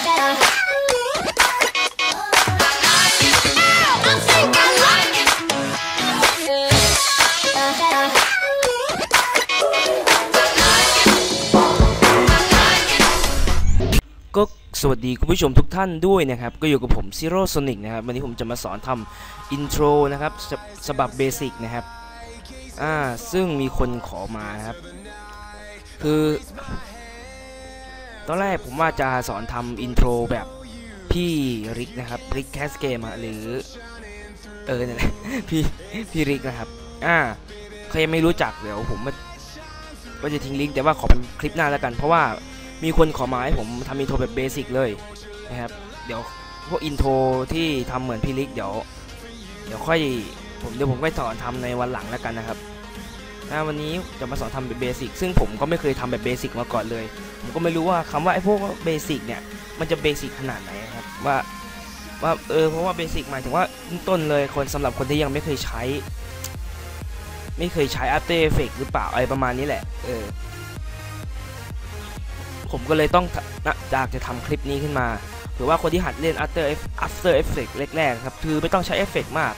ก็สวัสดีคุณผู้ชมทุกท่านด้วยนะครับ ก็อยู่กับผมซิโร่โซนิกนะครับ วันนี้ผมจะมาสอนทำอินโทรนะครับฉบับเบสิกนะครับ อ่า ซึ่งมีคนขอมาครับ คือ ตอนแรกผมว่าจะสอนทำอินโทรแบบพี่ริกนะครับริกแคสเกมหรือ เออนั่นแหละพี่พี่ริกนะครับ อ่าใครยังไม่รู้จักเดี๋ยวผมมาว่าจะทิ้งลิงก์แต่ว่าขอเป็นคลิปหน้าแล้วกัน เพราะว่ามีคนขอมาให้ผมทำอินโทรแบบเบสิกเลยนะครับเดี๋ยวพวกอินโทรที่ทำเหมือนพี่ลิกเดี๋ยว เดี๋ยวค่อยผมเดี๋ยวผมค่อยสอนทำในวันหลังแล้วกันนะครับ นะวันนี้จะมาสอนทำแบบเบสิกซึ่งผมก็ไม่เคยทำแบบเบสิกมาก่อนเลย ผมก็ไม่รู้ว่าคำว่าไอ้พวกเบสิกเนี่ยมันจะเบสิกขนาดไหนครับว่าว่าเออเพราะว่าเบสิกหมายถึงว่าต้นเลยคนสำหรับคนที่ยังไม่เคยใช้ ไม่เคยใช้ After Effects หรือเปล่าอะไรประมาณนี้แหละเออผมก็เลยต้องนะอยากจะทำคลิปนี้ขึ้นมาหรือว่าคนที่หัดเล่น After After Effects แรกๆครับคือไม่ต้องใช้เอฟเฟกมาก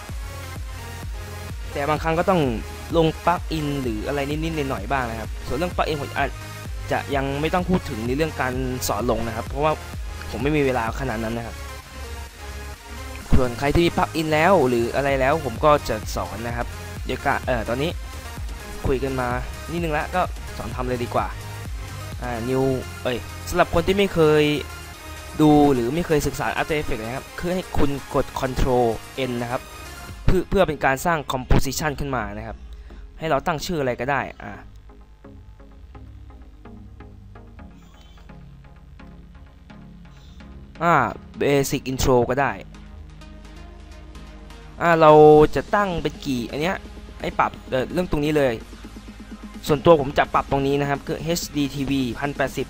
แต่บางครั้งก็ต้อง ลงปลั๊กอินหรืออะไรนิดๆหน่อยๆบ้างนะครับ ส่วนเรื่องปลั๊กอินผมอาจจะยังไม่ต้องพูดถึงในเรื่องการสอนลงนะครับ เพราะว่าผมไม่มีเวลาขนาดนั้นนะครับส่วนใครที่มีปลั๊กอินแล้วหรืออะไรแล้วผมก็จะสอนนะครับเดี๋ยวกะเออตอนนี้คุยกันมานิดนึงแล้วก็สอนทำเลยดีกว่าอ่านิวเอ้ยสำหรับคนที่ไม่เคยดูหรือไม่เคยศึกษา After Effects นะครับ คือให้คุณกด Ctrl N นะครับ เพื่อเพื่อเป็นการสร้าง composition ขึ้นมานะครับ ให้เราตั้งชื่ออะไรก็ได้อ่าอ่า basic intro ก็ได้อ่าเราจะตั้งเป็นกี่อันเนี้ยให้ปรับเเรื่องตรงนี้เลย ส่วนตัวผมจะปรับตรงนี้นะครับคือ HDTV 1080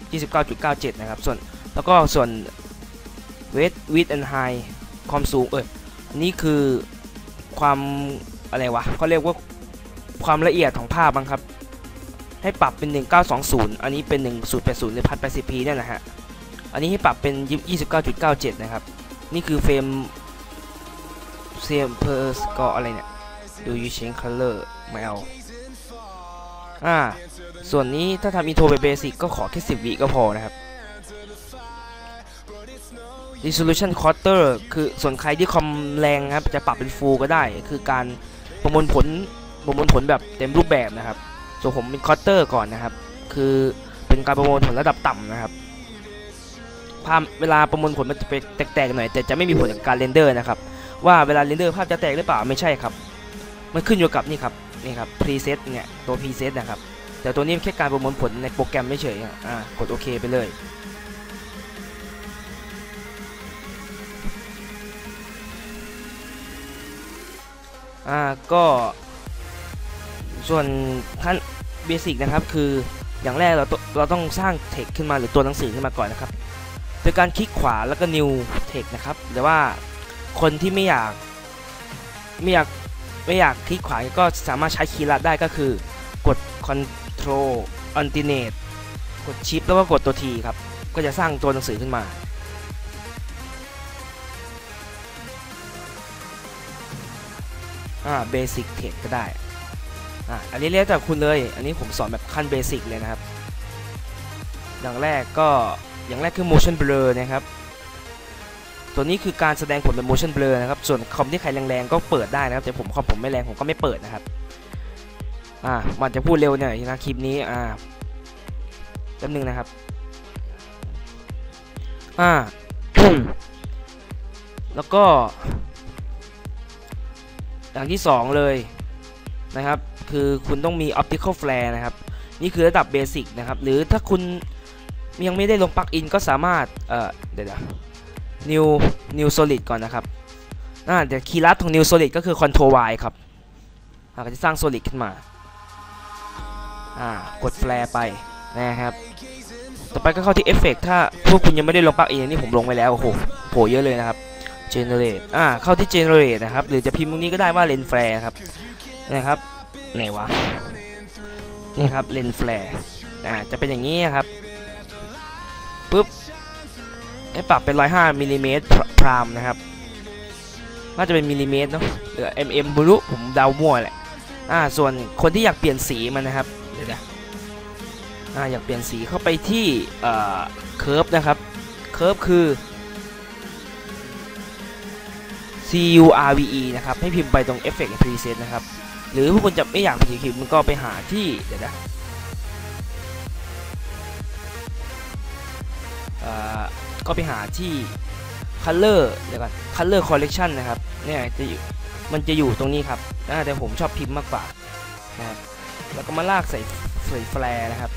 29.97 นะครับ ส่วนแล้วก็ส่วน Weight Width and High ความสูงเอออันนี้คือความอะไรวะเขาเรียกว่า ความละเอียดของภาพบ้างครับ ให้ปรับเป็น 1920 อันนี้เป็น 1080 หรือ 1080p นั่นแหละฮะ อันนี้ให้ปรับเป็น 29.97 นะครับ นี่คือเฟรมเซมเพอร์สกออะไรเนี่ย Do you change color ไม่เอาอ่า ส่วนนี้ถ้าทำอินโทรไปเบสิกก็ขอแค่ 10 วิก็พอนะครับ resolution quarter คือส่วนใครที่คอมแรงครับ จะปรับเป็น full ก็ได้ คือการประมวลผล ประมวลผลแบบเต็มรูปแบบนะครับ ส่วนผมเป็น quarter ก่อนนะครับ คือเป็นการประมวลผลระดับต่ำนะครับภาพเวลาประมวลผลมันจะเป็นแตกๆหน่อย แต่จะไม่มีผลกับการเรนเดอร์นะครับ ว่าเวลาเรนเดอร์ภาพจะแตกหรือเปล่าไม่ใช่ครับ มันขึ้นอยู่กับนี่ครับนี่ครับ preset เนี่ยตัว preset นะครับ แต่ตัวนี้แค่การประมวลผลในโปรแกรมไม่เฉยอ่ากดโอเคไปเลยอ่าก็ ส่วนขั้นเบสิกนะครับคืออย่างแรกเราเราต้องสร้างเทคขึ้นมาหรือตัวหนังสือขึ้นมาก่อนนะครับ โดยการคลิกขวาแล้วก็ new text นะครับแต่ว่าคนที่ไม่อยากไม่อยากไม่อยากคลิกขวาก็สามารถใช้คีย์ลัดได้ก็คือกด Control Alternate กด Shift แล้วก็กดตัว T ครับ ก็จะสร้างตัวหนังสือขึ้นมาอ่า Basic Text ก็ได้ อ่าอันนี้เรียกแต่คุณเลย อันนี้ผมสอนแบบขั้นเบสิกเลยนะครับ อย่างแรกก็อย่างแรกคือ motion blur นะครับ ตัวนี้คือการแสดงผลเป็น motion blur นะครับ ส่วนคอมที่ใครแรงๆก็เปิดได้นะครับแต่ผมคอมผมไม่แรงผมก็ไม่เปิดนะครับ อ่ามันจะพูดเร็วหน่อยนะคลิปนี้ อ่าแป๊บนึงนะครับ อ่า แล้วก็อย่างที่2เลย นะครับ คือคุณต้องมี optical flare นะครับ นี่คือระดับเบสิกนะครับ หรือถ้าคุณยังไม่ได้ลงปลั๊กอินก็สามารถ เอ่อ เดี๋ยว new new solid ก่อนนะครับอ่าเดี๋ยวคีย์ลัดของ new solid ก็คือ control y ครับอ่าก็จะสร้าง solid ขึ้นมา อ่า กดแฟลไปนะครับ ต่อไปก็เข้าที่เอฟเฟกถ้าพวกคุณยังไม่ได้ลงปลั๊กอินนี่ผมลงไปแล้ว โอ้โห โผล่เยอะเลยนะครับ generate อ่า เข้าที่ generate นะครับ หรือจะพิมพ์ตรงนี้ก็ได้ว่า lens flare ครับ นะครับไหนวะนี่ครับ lens flare อ่าจะเป็นอย่างนี้ครับปุ๊บให้ปรับเป็น 105มิลลิเมตรพรามนะครับน่าจะเป็นมิลลิเมตรเนาะหรือ mm บรุผมเดามั่วแหละอ่าส่วนคนที่อยากเปลี่ยนสีมันนะครับเดี๋ยวนะอ่าอยากเปลี่ยนสีเข้าไปที่เอ่อเคิร์ฟนะครับเคิร์ฟคือ C U R V E นะครับ ให้พิมพ์ไปตรง Effect Preset นะครับ หรือพวกคุณจะไม่อยากเป็นสีเขียวมันก็ไปหาที่เดี๋ยวนะก็ไปหาที่ color เดี๋ยวก่อน color collection นะครับเนี่ยจะอยู่มันจะอยู่ตรงนี้ครับแต่ผมชอบพิมพ์มากกว่านะครับแล้วก็มาลากใส่ใส่แฟลร์นะครับ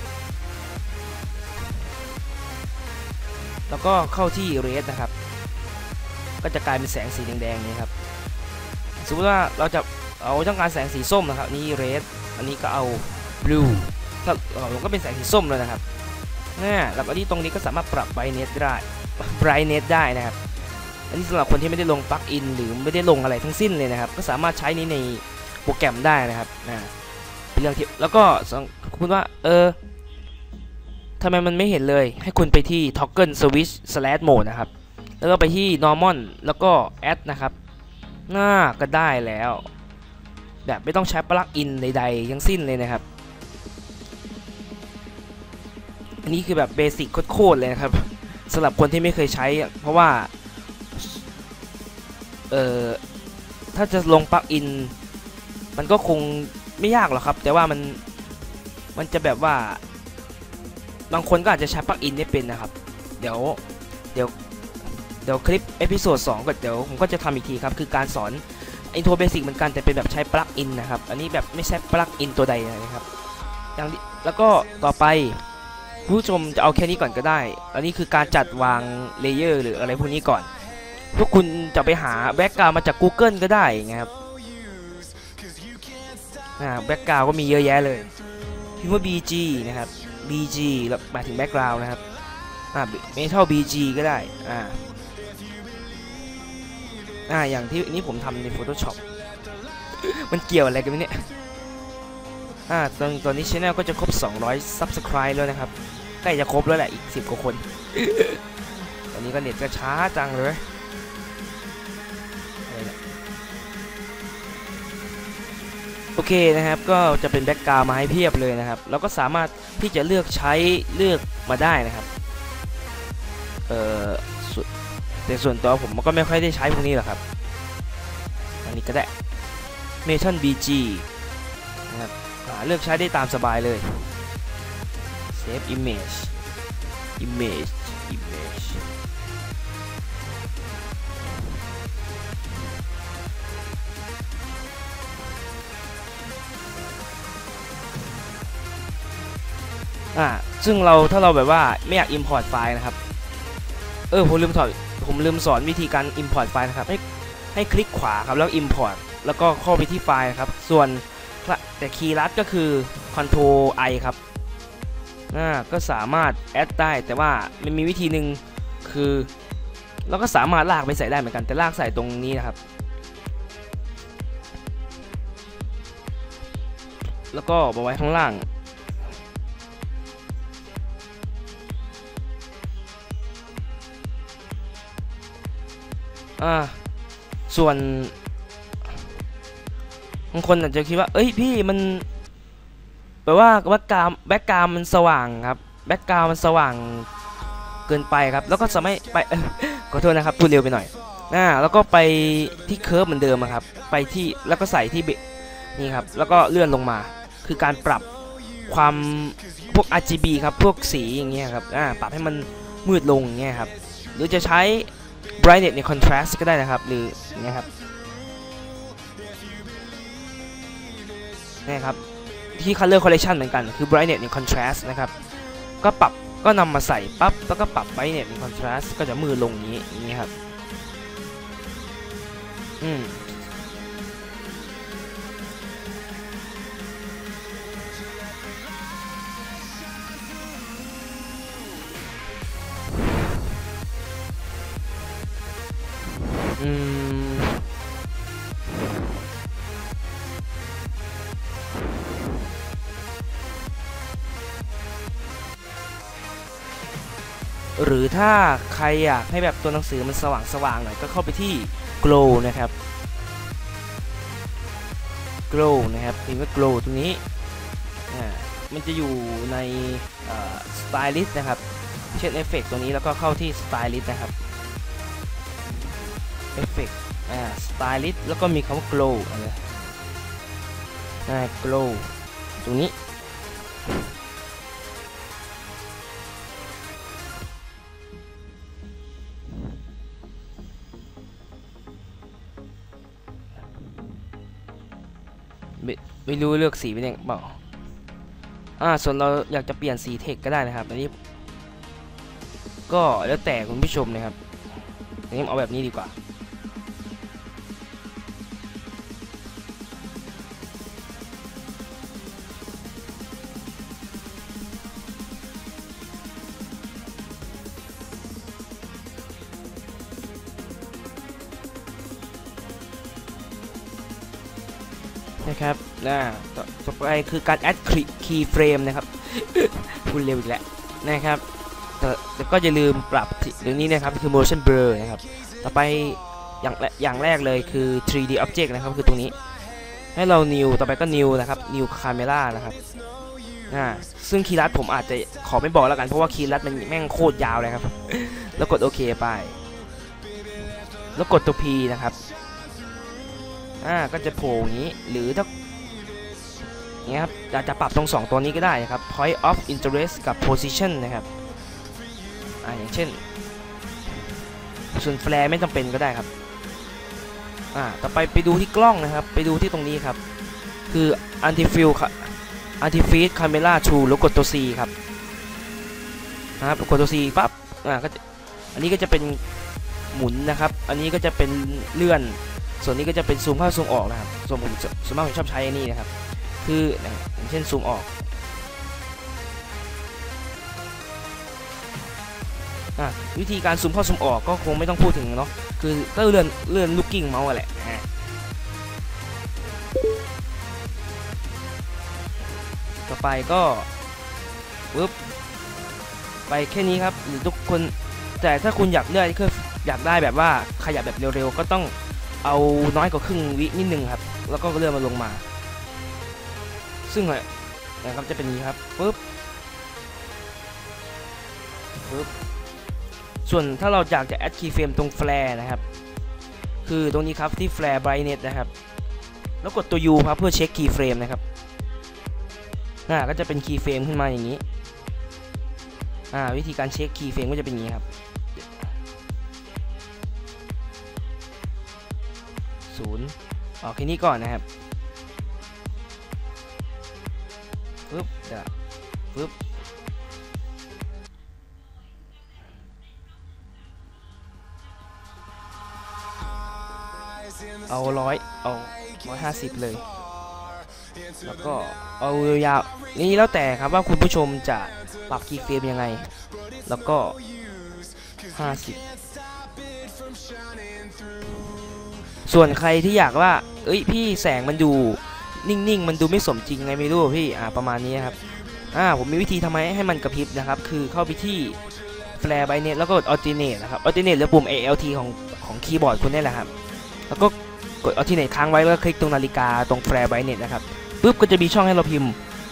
แล้วก็เข้าที่ red นะครับ ก็จะกลายเป็นแสงสีแดงๆนี้ครับสมมติว่าเราจะ เอาต้องการแสงสีส้มนะครับนี่ red อันนี้ก็เอา blue ถ้าเราก็เป็นแสงสีส้มเลยนะครับนี่แล้วก็ที่ตรงนี้ก็สามารถปรับ brightness ได้ brightness ได้นะครับ อันนี้สำหรับคนที่ไม่ได้ลงปลั๊กอินหรือไม่ได้ลงอะไรทั้งสิ้นเลยนะครับ ก็สามารถใช้นี้ในโปรแกรมได้นะครับนะเป็นเรื่องที่แล้วก็คุณว่าเออทำไมมันไม่เห็นเลยให้คุณไปที่ toggle switch slash mode นะครับ แล้วก็ไปที่ normal แล้วก็ add นะครับหน้าก็ได้แล้ว แบบไม่ต้องใช้ปลั๊กอินใดๆทั้งสิ้นเลยนะครับ อันนี้คือแบบเบสิกโคตรๆเลยนะครับสำหรับคนที่ไม่เคยใช้ เพราะว่า เอ่อ ถ้าจะลงปลั๊กอิน มันก็คงไม่ยากหรอกครับ แต่ว่ามัน มันจะแบบว่า บางคนก็อาจจะใช้ปลั๊กอินไม่เป็นนะครับ เดี๋ยว เดี๋ยว เดี๋ยวคลิปเอพิโซด2ก็เดี๋ยวผมก็จะทำอีกทีครับ คือการสอน อินโทรเบสิกเหมือนกันแต่เป็นแบบใช้ปลั๊กอินนะครับ อันนี้แบบไม่ใช่ปลั๊กอินตัวใดนะครับอย่างแล้วก็ต่อไปผู้ชมจะเอาแค่นี้ก่อนก็ได้ อันนี้คือการจัดวางเลเยอร์หรืออะไรพวกนี้ก่อน พวกคุณจะไปหาแบ็กกราวมาจาก Google ก็ได้ไงครับแบ็กกราวก็มีเยอะแยะเลยพิมพ์ว่า BG นะครับ BG แล้วหมายถึงแบ็กกราวนะครับอ่าเมทัล BG ก็ได้อ่า อ่าอย่างที่นี่ผมทำใน Photoshop มันเกี่ยวอะไรกันเนี่ยอ่าตอนตอนนี้ช anel ก็จะครบ 200 Subscribe แล้วนะครับใกล้จะครบแล้วแหละอีก 10 กว่าคน ตอนนี้ก็เน็ตก็ช้าจังเลยโอเคนะครับก็จะเป็นแบ็กกราวมาให้เพียบเลยนะครับแล้วก็สามารถที่จะเลือกใช้เลือกมาได้นะครับ เอ่อ แต่ส่วนตัวผมก็ไม่ค่อยได้ใช้พวกนี้หรอกครับ อันนี้ก็ได้ m e t a l BG นะครับเลือกใช้ได้ตามสบายเลย Save Image Image Image อ่าซึ่งเราถ้าเราแบบว่าไม่อยาก import ไฟล์นะครับ เออผมลืมถอด ผมลืมสอนวิธีการ import ไฟล์นะครับ ให้ให้คลิกขวาครับแล้ว import แล้วก็เข้าไปที่ไฟล์ครับ ส่วนแต่คีย์ลัดก็คือ Ctrl i ครับอ่าก็สามารถ add ได้แต่ว่ามันมีวิธีหนึ่งคือเราก็สามารถลากไปใส่ได้เหมือนกันแต่ลากใส่ตรงนี้นะครับ แล้วก็มาไว้ข้างล่าง อ่าส่วนบางคนอาจจะคิดว่า เอ้ยพี่มันแปลว่าแบ็กกราวแบ็กกราวมันสว่างครับแบ็กกราวมันสว่างเกินไปครับ แล้วก็จะไม่ไปออขอโทษนะครับพูดเร็วไปหน่อยอ่าแล้วก็ไปที่เคิร์ฟเหมือนเดิมครับ ไปที่แล้วก็ใส่ที่เบนี่ครับ แล้วก็เลื่อนลงมา คือการปรับความพวก RGB ครับ พวกสีอย่างเงี้ยครับ อ่า ปรับให้มันมืดลงอย่างเงี้ยครับ หรือจะใช้ brightness ใน contrast ก็ได้นะครับ หรืออย่างครับนี่ครับที่ color correction เหมือนกันคือ brightness ใน contrast นะครับ ก็ปรับก็นำมาใส่ปั๊บแล้วก็ปรับ brightness ใน contrast ก็จะมืดลงอย่างนี้อย่างนี้ครับ อืม ถ้าใครอยากให้แบบตัวหนังสือมันสว่างสว่างๆหน่อยก็เข้าไปที่ glow นะครับ glow นะครับพิมพ์ว่า glow ตรงนี้มันจะอยู่ใน stylist นะครับเช่นเอฟเฟกตัวนี้แล้วก็เข้าที่ stylist นะครับเอฟเฟกอ่า stylist แล้วก็มีคำว่า glow อะไร glow ตรงนี้ ไม่รู้เลือกสีเป็นยังเปล่าอ่าส่วนเราอยากจะเปลี่ยนสีเทคก็ได้นะครับอันนี้ก็แล้วแต่คุณผู้ชมนะครับอันนี้เอาแบบนี้ดีกว่า นะครับ นะต่อไปคือการ add key frame นะครับพูดเร็วอีกแล้วนะครับแต่ก็อย่าลืมปรับที่เรื่องนี้นะครับคือ motion blur นะครับ ต่อไปอย่างแรอย่างแรกเลยคือ 3D object นะครับคือตรงนี้ ให้เรา new ต่อไปก็ new นะครับ new camera นะครับอ่าซึ่งคีย์ลัดผมอาจจะขอไม่บอกแล้วกันเพราะว่าคีย์ลัดมันแม่งโคตรยาวเลยครับ แล้วกดโอเคไป แล้วกดตัว P นะครับ อ่า ก็จะโผล่อย่างนี้ หรือถ้า อย่างเงี้ยครับอาจะปรับตรง 2 ตัวนี้ก็ได้นะครับ point of interest กับ position นะครับอ่าอย่างเช่น ส่วน flare ไม่จำเป็นก็ได้ครับอ่าต่อไปไปดูที่กล้องนะครับ ไปดูที่ตรงนี้ครับ คือ anti fill anti freeze camera true แล้วกดตัว C ครับนะครับกดตัว C ปั๊บอ่าก็อันนี้ก็จะเป็นหมุนนะครับ อันนี้ก็จะเป็นเลื่อน ส่วนนี้ก็จะเป็นซูมเข้าซูมออกนะครับ ส่วนผมส่วนมากผมชอบใช้อันนี้นะครับ คืออย่างเช่นซูมออกอวิธีการซูมเข้าซูมออกก็คงไม่ต้องพูดถึงเนาะคือก็เลื่อนเลื่อนลูกกิ้งเมาส์อะแหละต่อไปก็ปึ๊บไปแค่นี้ครับหรือทุกคนแต่ถ้าคุณอยากเลื่อนคืออยากได้แบบว่าขยับแบบเร็วๆก็ต้องเอาน้อยกว่าครึ่งวินิดนึงครับ แล้วก็เลื่อนมาลงมา ซึ่งนะครับจะเป็นอย่างนี้ครับปึ๊บปึ๊บส่วนถ้าเราอยากจะ add keyframe ตรง flare นะครับ คือตรงนี้ครับที่ flare brightness นะครับ แล้วกดตัว U ครับเพื่อเช็ค keyframe นะครับอ่าก็จะเป็น keyframe ขึ้นมาอย่างนี้อ่าวิธีการเช็ค keyframe ก็จะเป็นอย่างนี้ครับศูนย์ออกแค่นี้ก่อนนะครับ ปึ๊บเดี๋ยวปึ๊บเอาร้อยเอาร้อยห้าสิบเลย แล้วก็เอายาวนี่แล้วแต่ครับว่าคุณผู้ชมจะปรับคีย์เฟรมยังไง แล้วก็ห้าสิบส่วนใครที่อยากว่า เอ้ยพี่แสงมันดู นิ่งๆ มันดูไม่สมจริงไงไม่รู้พี่อ่าประมาณนี้ครับอ่าผมมีวิธีทำไมให้มันกระพริบนะครับ คือเข้าไปที่ flare brightness แล้วก็กด alternate นะครับ alternate หรือปุ่ม ALT ของของคีย์บอร์ดคุณนี่แหละครับ แล้วก็กด alternate ค้างไว้แล้วก็คลิกตรงนาฬิกาตรง flare brightness นะครับปุ๊บก็จะมีช่องให้เราพิมพ์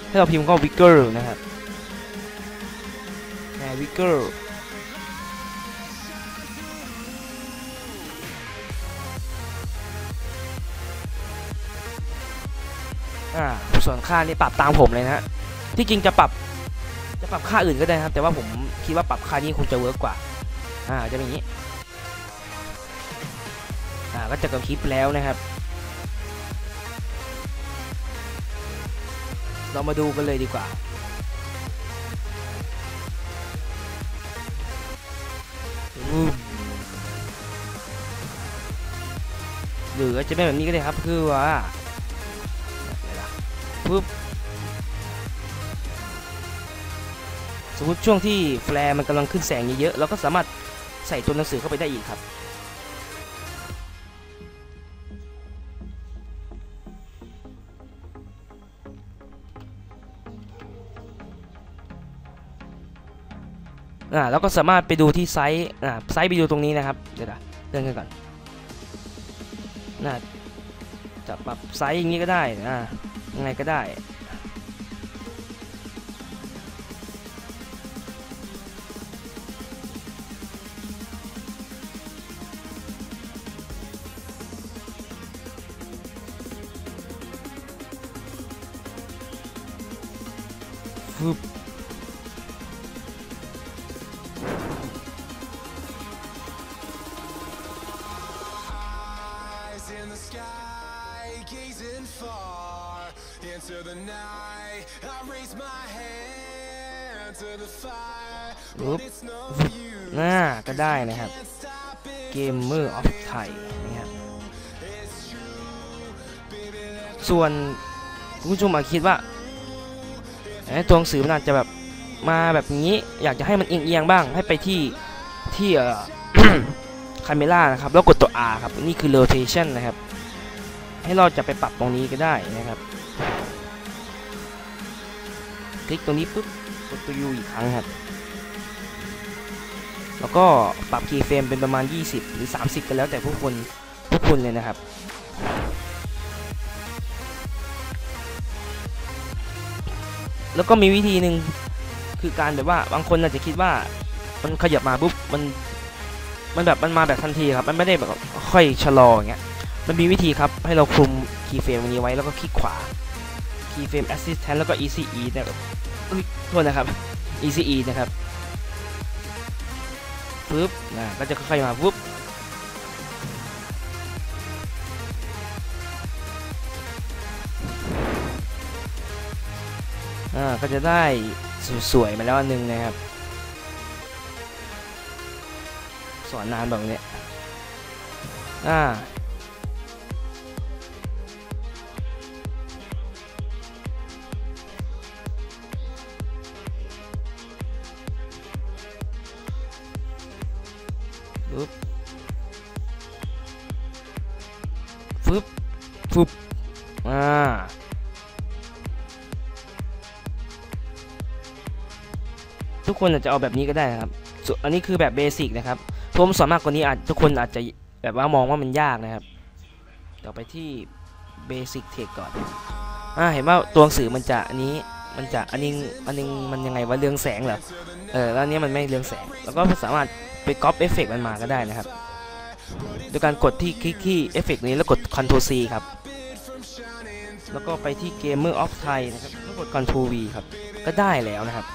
ให้เราพิมพ์ก็ wiggle นะครับอ่า wiggle อ่าส่วนค่านี่ปรับตามผมเลยนะฮะที่จริงจะปรับจะปรับค่าอื่นก็ได้นะครับ แต่ว่าผมคิดว่าปรับค่านี้คงจะเวิร์กกว่าอ่าจะเป็นอย่างนี้อ่าก็จะกระพริบแล้วนะครับ เรามาดูกันเลยดีกว่าอืมหรือจะเป็นแบบนี้ก็ได้ครับคือว่า ปุ๊บสมมติช่วงที่แฟลร์มันกำลังขึ้นแสงเยอะๆเราก็สามารถใส่ตัวหนังสือเข้าไปได้อีกครับ อ่าแล้วก็สามารถไปดูที่ไซส์อ่าไซส์ไปดูตรงนี้นะครับ เดี๋ยวนะเลื่อนกันก่อนน่าจะปรับไซส์อย่างนี้ก็ได้อ่า ยังไงก็ได้ฟึ ปึ๊บ it's no use. หน้าก็ได้นะครับ เกมเมอร์ออฟไทยนะครับส่วนคุณผู้ชมอาจคิดว่าเอ๊ะตัวหนังสือมันอาจจะแบบมาแบบนี้อยากจะให้มันเอียงๆบ้างให้ไปที่ที่เอ่อคาเมล่านะครับ แล้วกดตัว R ครับ นี่คือ rotation นะครับ ให้เราจะไปปรับตรงนี้ก็ได้นะครับ คลิกตรงนี้ปุ๊บ ดตัว U อีกครั้งครับ แล้วก็ปรับคีย์เฟรมเป็นประมาณ 20 หรือ 30 กันแล้วแต่ผู้คนผู้คุณเลยนะครับแล้วก็มีวิธีหนึ่งคือการแบบว่าบางคนอาจจะคิดว่ามันขยับมาปุ๊บมันมันแบบมันมาแบบทันทีครับ มันไม่ได้แบบค่อยชะลออย่างเงี้ยมันมีวิธีครับให้เราคุมคีย์เฟรมตรงนี้ไว้แล้วก็คลิกขวาคีย์เฟรม assistant แล้วก็ easy e นะครับ โทษนะครับ easy e นะครับปึ๊บนะก็จะค่อยๆมาปุ๊บอ่าก็จะได้สวยๆมาแล้วอันหนึงนะครับ สอนนานแบบนี้อ่า คนอาจจะเอาแบบนี้ก็ได้นะครับอันนี้คือแบบเบสิกนะครับผมสอนมากกว่านี้อาจทุกคนอาจจะแบบว่ามองว่ามันยากนะครับเดี๋ยวไปที่เบสิกเทคก่อนอ่าเห็นว่าตัวหนังสือมันจะอันนี้มันจะอันนี้อันนึงมันยังไงว่าเรืองแสงเหรอเออแล้วนี้มันไม่เรืองแสง แล้วก็สามารถไปก๊อปเอฟเฟกมันมาก็ได้นะครับโดยการกดที่คลิกที่เอฟเฟกนี้แล้วกด Ctrl C ครับ แล้วก็ไปที่ Gamer of Thai นะครับแล้วกด Ctrl V ครับ ก็ได้แล้วนะครับ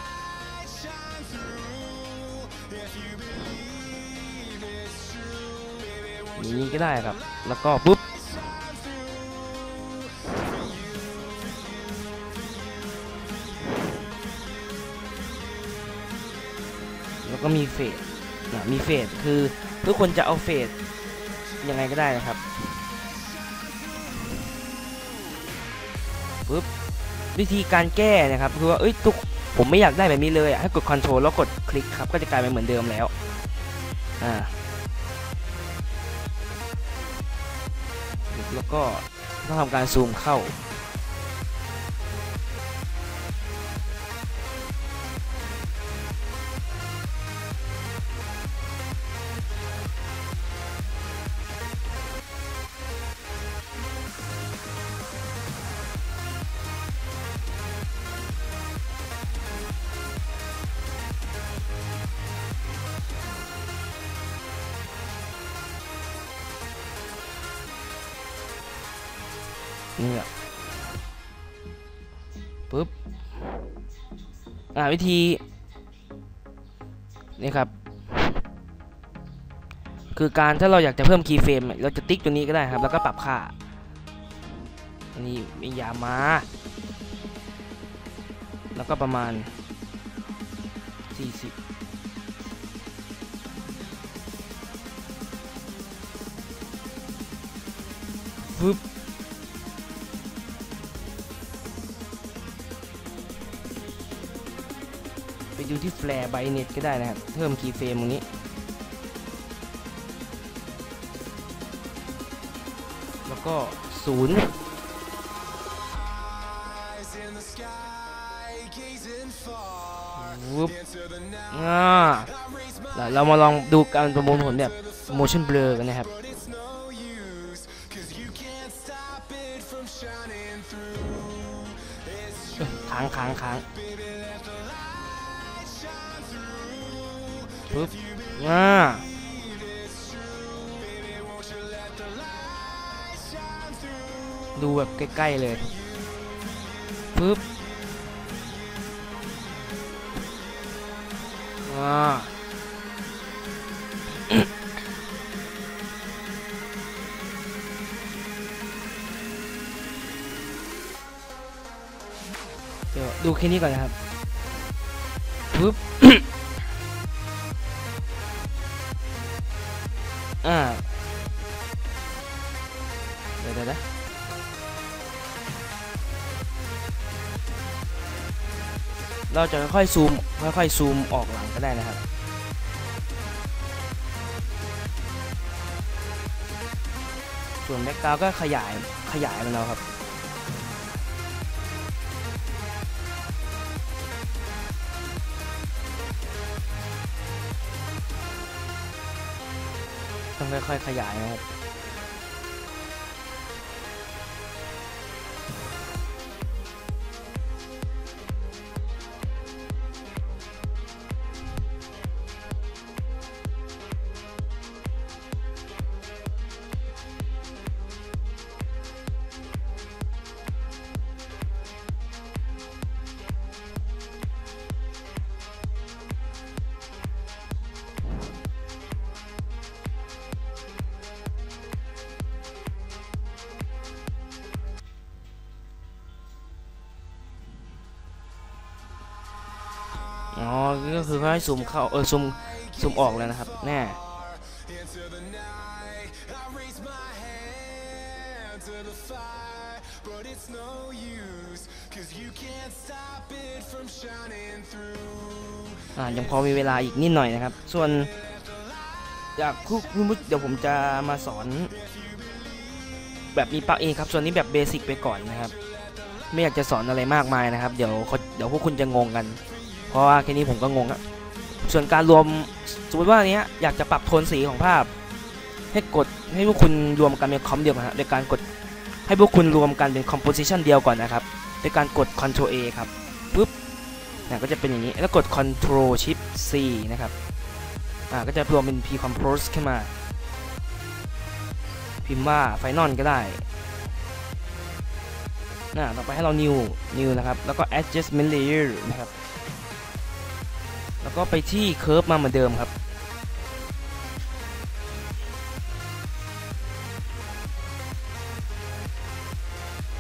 นี้ก็ได้ครับ แล้วก็ปุ๊บแล้วก็มีเฟสนะมีเฟสคือทุกคนจะเอาเฟสยังไงก็ได้นะครับปุ๊บวิธีการแก้นะครับคือว่าเอ้ยทุกผมไม่อยากได้แบบนี้เลยให้กด Ctrl แล้วกดคลิกครับก็จะกลายเป็นเหมือนเดิมแล้วอ่า แล้วก็ต้องทำการซูมเข้า อ่าวิธีนี่ครับ คือการถ้าเราอยากจะเพิ่มคีย์เฟรมเราจะติ๊กตัวนี้ก็ได้ครับ แล้วก็ปรับค่าอันนี้มียามา แล้วก็ประมาณ 40ฟึบ ดูที่แฟลร์ไบเน็ตก็ได้นะครับ เพิ่มคีย์เฟรมตรงนี้ แล้วก็ศูนย์วูบอ่าเรามาลองดูการประมวลผลแบบ motion blur กันนะครับค้างค้างค้าง ปุ๊บอ่าดูแบบใกล้ๆเลยปุ๊บอ่าเดี๋ยวดูแค่นี้ก่อนนะครับปึ๊บ เดี๋ยวเราจะค่อยๆซูมค่อยๆซูมออกหลังก็ได้นะครับส่วนแบ็กกราวก็ขยายขยายมันเอาครับ ต้องค่อยๆขยายนะครับ อ๋อ ก็คือค่อยๆซูมเข้า เออซูมซูมออกแล้วนะครับ แน่อ่ายังพอมีเวลาอีกนิดหน่อยนะครับ ส่วนอยากคุณคุณเดี๋ยวผมจะมาสอน แบบมีปลั๊กเองครับ ส่วนนี้แบบเบสิกไปก่อนนะครับ ไม่อยากจะสอนอะไรมากมายนะครับ เดี๋ยวเขาเดี๋ยวพวกคุณจะงงกัน เพราะว่าแค่นี้ผมก็งงอะส่วนการรวมสมมติว่าอันเนี้ยอยากจะปรับโทนสีของภาพ ให้กดให้พวกคุณรวมกันเป็นคอมเดียวกันฮะโดยการกดให้พวกคุณรวมกันเป็น composition เดียวก่อนนะครับโดยการกด Ctrl A ครับปุ๊บนี่ยก็จะเป็นอย่างนี้แล้วกด Ctrl Shift C นะครับอ่าก็จะรวมเป็น P compose ขึ้นมา พิมพ์ว่า Final ก็ได้นะต่อไปให้เรา new new นะครับ แล้วก็ adjustment layer นะครับ แล้วก็ไปที่ curve มาเหมือนเดิมครับ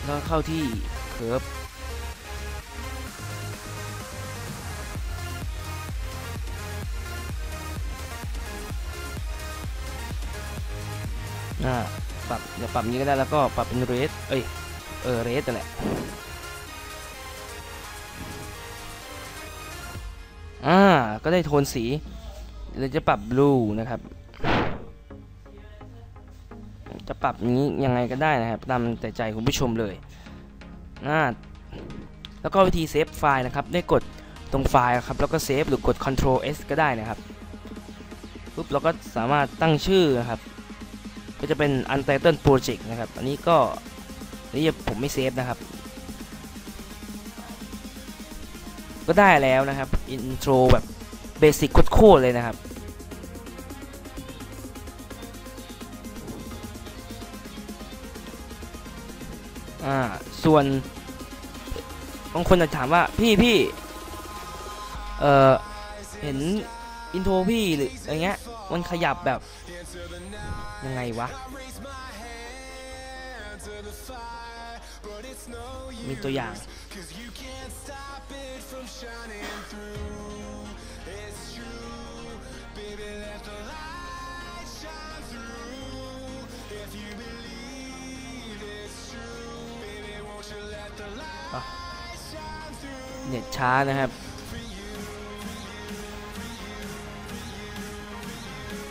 แล้วเข้าที่ curve อ่าปรับเดี๋ยวปรับนี้ก็ได้แล้วก็ปรับเป็น red เอ้ย เออ red นั่นแหละ อ่า ก็ได้โทนสีเราจะปรับ blue นะครับ จะปรับนี้ยังไงก็ได้นะครับ ตามแต่ใจคุณผู้ชมเลยอ่าแล้วก็วิธีเซฟไฟล์นะครับ ได้กดตรงไฟล์ครับ แล้วก็เซฟหรือกด Ctrl S ก็ได้นะครับปุ๊บเราก็สามารถตั้งชื่อนะครับ ก็จะเป็น Untitled Project นะครับ อันนี้ก็อันนี่ผมไม่เซฟนะครับ ก็ได้แล้วนะครับ อินโทรแบบ เบสิกโคตรเลยนะครับ อ่า ส่วนบางคนจะถามว่าพี่พี่เอ่อเห็นอินโทรพี่หรืออะไรเงี้ยมันขยับแบบ ยังไงวะ มีตัวอย่าง Cause you can't stop it from shining through. It's true, baby, let the light shine through. If you believe it's true, baby, won't you let the light อะ shine through? เน็ตช้านะครับ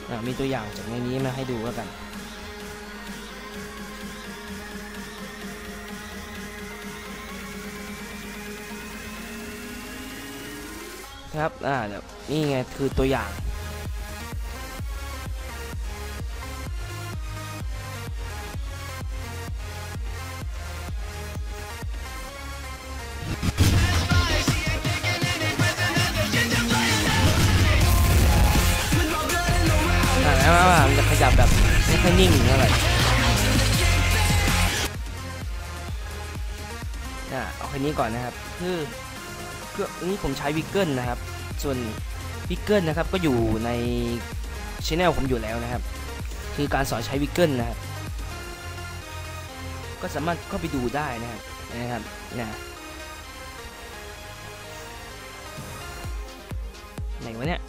อะมีตัวอย่างจากในนี้มาให้ดูแล้วกัน ครับ อ่านี่ไงคือตัวอย่าง อ่าแล้วว่ามันจะขยับแบบไม่ค่อยนิ่งเท่าไหร่อ่าเอาแค่นี้ก่อนนะครับ คือ เครื่องนี้ผมใช้วิกเกิลนะครับ ส่วนวิกเกิลนะครับก็อยู่ในช anel ผมอยู่แล้วนะครับ คือการสอนใช้วิกเกิลนะครับก็สามารถเข้าไปดูได้นะครับนะครับนะไหนวะเนี่ย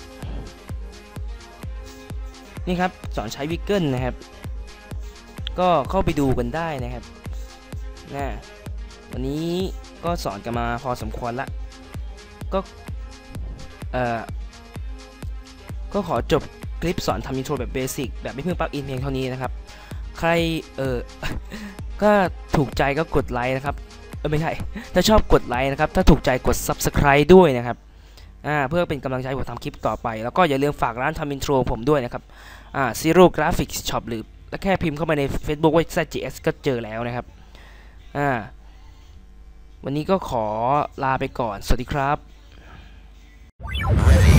นี่ครับสอนใช้วิกเกิลนะครับ ก็เข้าไปดูกันได้นะครับนะวันนี้ก็สอนกันมาพอสมควรละ ก็เอ่อก็ขอจบคลิปสอนทำอินโทรแบบเบสิกแบบไม่เพิ่งปลักอินเพียงเท่านี้นะครับ ใครเออก็ถูกใจก็กดไลค์นะครับเออไม่ใช่ถ้าชอบกดไลค์นะครับถ้าถูกใจกด Subscribe ด้วยนะครับอ่าเพื่อเป็นกำลังใจผมทำคลิปต่อไป แล้วก็อย่าลืมฝากร้านทำอินโทรผมด้วยนะครับอ่า Zero Graphics Shop หรือแล้วแค่พิมพ์เข้าไปใน Facebook ว่า ZGS ก็เจอแล้วนะครับอ่าวันนี้ก็ขอลาไปก่อน สวัสดีครับ Ready.